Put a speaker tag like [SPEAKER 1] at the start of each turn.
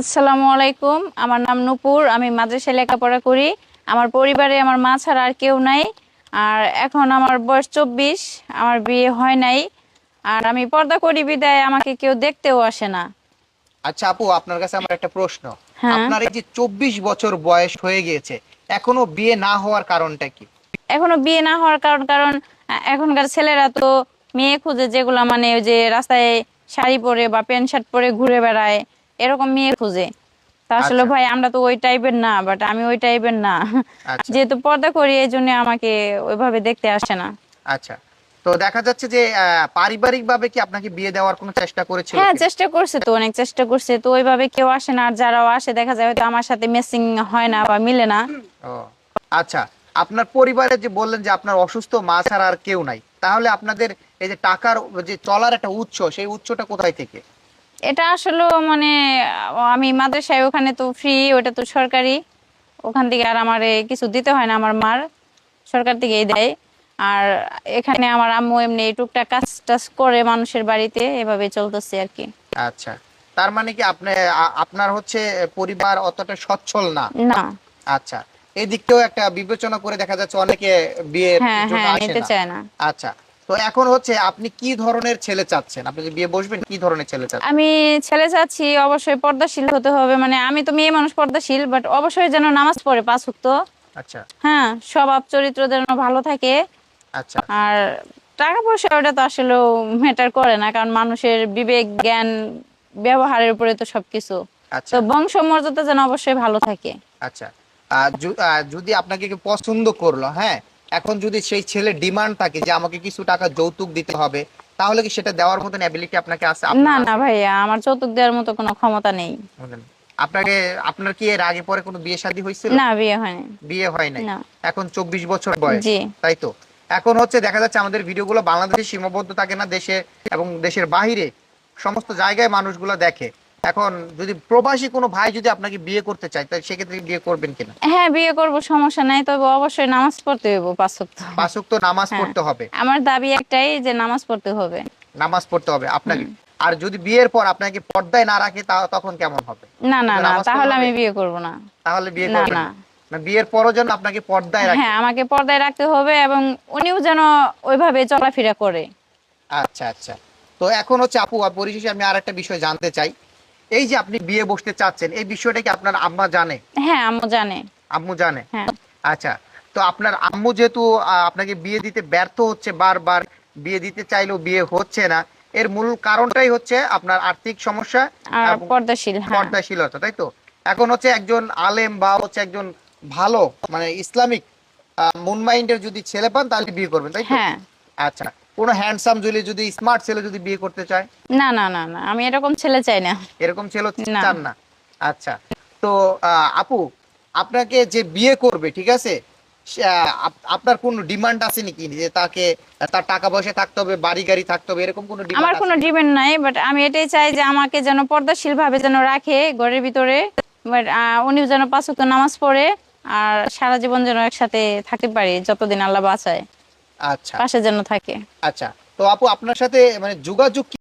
[SPEAKER 1] আসসালামু আলাইকুম। আমার নাম নূপুর আমি মাদ্রাসায় লেখাপড়া করি। আমার পরিবারে আমার মা ছাড়া আর কেউ নাই। আর এখন আমার বয়স চব্বিশ আমার বিয়ে হয় নাই। আর আমি পর্দা করি বিদায় আমাকে কেউ দেখতেও আসে না।
[SPEAKER 2] আচ্ছা আপু আপনার কাছে আমার একটা প্রশ্ন।
[SPEAKER 1] হ্যাঁ।
[SPEAKER 2] আপনার এই যে চব্বিশ বছর বয়স হয়ে গিয়েছে এখনও বিয়ে না হওয়ার কারণটা কি?
[SPEAKER 1] এখনও বিয়ে না হওয়ার কারণ কারণ এখনকার ছেলেরা তো মেয়ে খুঁজে যেগুলা মানে ওই যে রাস্তায় শাড়ি পরে বা প্যান্ট শার্ট পরে ঘুরে বেড়ায়। এরকম মেয়ে খুঁজে। তা আসলে
[SPEAKER 2] আচ্ছা।
[SPEAKER 1] ভাই আমরা তো ওই টাইপের না বাট আমি ওই টাইপের না।
[SPEAKER 2] আচ্ছা।
[SPEAKER 1] যেহেতু পর্দা করি এই জন্য আমাকে ওইভাবে দেখতে আসে না।
[SPEAKER 2] আচ্ছা। তো দেখা যাচ্ছে যে পারিবারিক ভাবে কি আপনাকে বিয়ে দেওয়ার কোনো চেষ্টা করেছিল
[SPEAKER 1] হ্যাঁ চেষ্টা করছে তো অনেক চেষ্টা করছে। তো ওইভাবে কেউ আসে না আর যারাও আসে দেখা যায় হয়তো আমার সাথে মেসিং হয় না বা মিলে না।
[SPEAKER 2] ও আচ্ছা। আপনার পরিবারে যে বললেন যে আপনার অসুস্থ মা ছাড়া আর কেউ নাই। তাহলে আপনাদের এই যে টাকার যে চলার একটা উৎস সেই উৎসটা কোথায় থেকে?
[SPEAKER 1] এটা আসলে মানে আমি মাদ্রাসায় ওখানে তো ফ্রি ওটা তো সরকারি। ওখান থেকে আর আমার কিছু দিতে হয় না আমার মার সরকার থেকেই দেয়। আর এখানে আমার আম্মু এমনি টুকটাক কাজ টাজ করে মানুষের বাড়িতে এভাবে চলতেছে আর কি।
[SPEAKER 2] আচ্ছা। তার মানে কি আপনি আপনার হচ্ছে পরিবার অতটা সচ্ছল না?
[SPEAKER 1] না।
[SPEAKER 2] আচ্ছা। এই দিকটাও একটা বিবেচনা করে দেখা যাচ্ছে অনেকে বিয়ে
[SPEAKER 1] হ্যাঁ হ্যাঁ নিতে চায় না।
[SPEAKER 2] আচ্ছা। তো এখন হচ্ছে আপনি কি ধরনের ছেলে চাচ্ছেন? আপনি যে বিয়ে বসবেন কি ধরনের ছেলে চাচ্ছেন?
[SPEAKER 1] আমি ছেলে চাচ্ছি অবশ্যই পর্দাশীল হতে হবে। মানে আমি তো মেয়ে মানুষ পর্দাশীল বাট অবশ্যই যেন নামাজ পড়ে পাঁচ উক্ত
[SPEAKER 2] আচ্ছা।
[SPEAKER 1] হ্যাঁ স্বভাব চরিত্র যেন ভালো থাকে।
[SPEAKER 2] আচ্ছা।
[SPEAKER 1] আর টাকা পয়সা ওটা তো আসলে ম্যাটার করে না কারণ মানুষের বিবেক জ্ঞান ব্যবহারের উপরে তো সবকিছু।
[SPEAKER 2] আচ্ছা।
[SPEAKER 1] তো বংশ মর্যাদা যেন অবশ্যই ভালো থাকে।
[SPEAKER 2] আচ্ছা। যদি আপনাকে পছন্দ করল হ্যাঁ এখন যদি সেই ছেলে ডিমান্ড থাকে যে আমাকে কিছু টাকা যৌতুক দিতে হবে তাহলে কি সেটা দেওয়ার মতন অ্যাবিলিটি আপনাকে আছে?
[SPEAKER 1] না
[SPEAKER 2] আপনার
[SPEAKER 1] না ভাইয়া আমার যৌতুক দেওয়ার মতো কোনো ক্ষমতা নেই।
[SPEAKER 2] আপনাকে আপনার কি এর আগে পরে কোনো বিয়ে শাদী হয়েছিল?
[SPEAKER 1] না বিয়ে হয়নি।
[SPEAKER 2] বিয়ে হয় নাই?
[SPEAKER 1] না।
[SPEAKER 2] এখন চব্বিশ বছর বয়স। তাই তো? এখন হচ্ছে দেখা যাচ্ছে আমাদের ভিডিওগুলো বাংলাদেশে সীমাবদ্ধ থাকে না দেশে এবং দেশের বাহিরে সমস্ত জায়গায় মানুষগুলো দেখে। এখন যদি প্রবাসী কোনো ভাই যদি আপনাকে বিয়ে করতে চায় তাহলে সেক্ষেত্রে বিয়ে করবেন কিনা?
[SPEAKER 1] হ্যাঁ বিয়ে করব সমস্যা নাই তবে অবশ্যই নামাজ পড়তে হইব পাঁচ ওয়াক্ত।
[SPEAKER 2] পাঁচক তো নামাজ
[SPEAKER 1] হ্যাঁ।
[SPEAKER 2] পড়তে হবে।
[SPEAKER 1] আমার দাবি একটাই যে নামাজ পড়তে হবে।
[SPEAKER 2] নামাজ পড়তে হবে। আপনাকে আর যদি বিয়ের পর আপনাকে পর্দায় না রাখে তা- তখন কেমন হবে?
[SPEAKER 1] না না না তাহলে আমি বিয়ে করব না।
[SPEAKER 2] তাহলে বিয়ে
[SPEAKER 1] না,
[SPEAKER 2] করবেন
[SPEAKER 1] না।
[SPEAKER 2] না। বিয়ের পরও যেন আপনাকে পর্দায় রাখে।
[SPEAKER 1] হ্যাঁ আমাকে পর্দায় রাখতে হবে এবং উনিও যেন ওইভাবে চলাফেরা করে।
[SPEAKER 2] আচ্ছা আচ্ছা। তো এখন হচ্ছে আপু পরিশেষে আমি আর একটা বিষয় জানতে চাই। এই যে আপনি বিয়ে বসতে চাচ্ছেন এই বিষয়টা কি আপনার আম্মা জানে?
[SPEAKER 1] হ্যাঁ আম্মু জানে।
[SPEAKER 2] আম্মু জানে?
[SPEAKER 1] হ্যাঁ।
[SPEAKER 2] আচ্ছা তো আপনার আম্মু যেহেতু আপনাকে বিয়ে দিতে ব্যর্থ হচ্ছে বারবার বিয়ে দিতে চাইলেও বিয়ে হচ্ছে না এর মূল কারণটাই হচ্ছে আপনার আর্থিক সমস্যা
[SPEAKER 1] পর্দাশীল হ্যাঁ।
[SPEAKER 2] পর্দাশীলতা তাই তো? এখন হচ্ছে একজন আলেম বা হচ্ছে একজন ভালো মানে ইসলামিক মুন মাইন্ডের যদি ছেলে পান তাহলে বিয়ে করবেন তাই তো?
[SPEAKER 1] হ্যাঁ।
[SPEAKER 2] আচ্ছা কোনো হ্যান্ডসাম যদি যদি স্মার্ট ছেলে যদি বিয়ে করতে চায়?
[SPEAKER 1] না না না না আমি এরকম ছেলে চাই না।
[SPEAKER 2] এরকম ছেলে চান না। আচ্ছা তো আপু আপনাকে যে বিয়ে করবে ঠিক আছে? আপনার কোনো ডিমান্ড আছে নাকি? যে তাকে তার টাকা পয়সা থাকতে হবে বাড়ি গাড়ি থাকতে হবে এরকম কোনো
[SPEAKER 1] আমার কোনো ডিমান্ড নাই বাট আমি এটাই চাই যে আমাকে যেন পর্দাশীল ভাবে যেন রাখে ঘরের ভিতরে বাট উনিও যেন পাঁচ নামাজ পড়ে আর সারা জীবন যেন একসাথে থাকতে পারি যতদিন আল্লাহ বাঁচায়।
[SPEAKER 2] আচ্ছা।
[SPEAKER 1] পাশে যেন থাকে।
[SPEAKER 2] আচ্ছা। তো আপু আপনার সাথে মানে যোগাযোগ